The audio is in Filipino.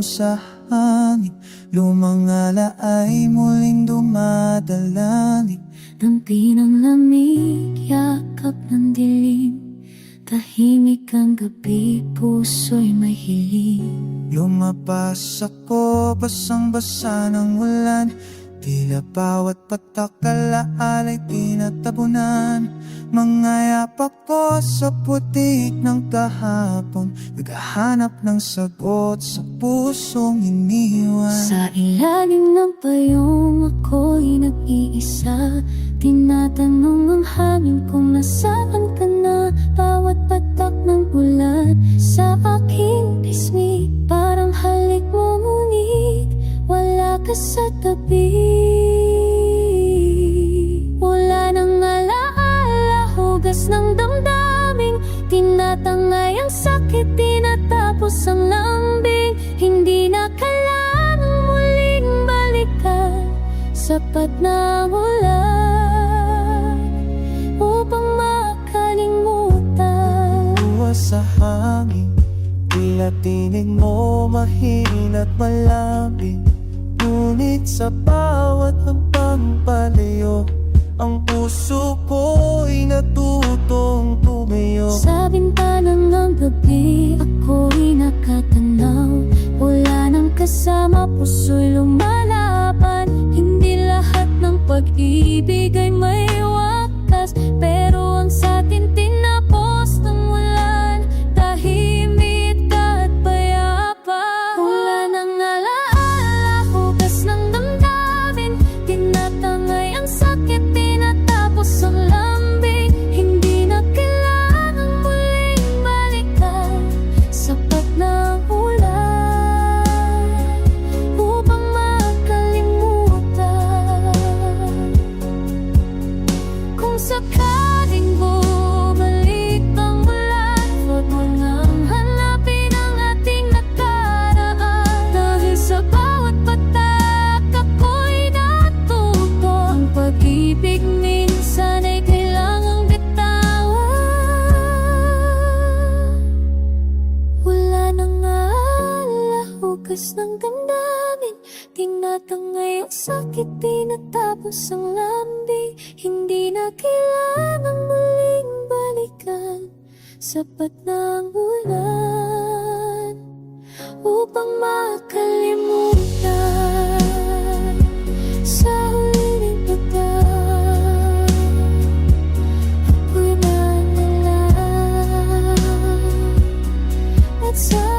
bulong sa hangin. Lumang ay muling dumadalanig Dampi ng lamig, yakap ng dilim. Tahimik ang gabi, puso'y may hiling. Lumabas ako, basang-basa ng ulan Tila bawat patak alaalay tinatabunan. Mga yapak ko sa putik ng kahapon Naghahanap ng sagot sa pusong iniwan. Sa ilalim ng payong ako'y nag-iisa Tinatanong ang hangin kung nasaan ka na. Bawat patak sa tabi. Wala nang alaala, hugas ng damdamin. Tinatangay ang sakit, tinatapos ang lambing. Hindi na kailangang muling balikan. Sapat na ang ulan Upang makalimutan. Buwas sa hangin Tila tinig mo mahina't malapit Ngunit sa bawat hampang palayo Ang puso ko'y natutong tumayo Sa bintana ng gabi ako'y nakatanaw. Wala nang kasama, puso'y lumalaban. Hindi lahat ng pag-ibig ay lakas ng damdamin Tinatangay ang sakit, tinatapos ang lambing. Hindi na kailangang muling balikan Sapat na ang ulan Upang makalimutan Sa huling pagkakas It's so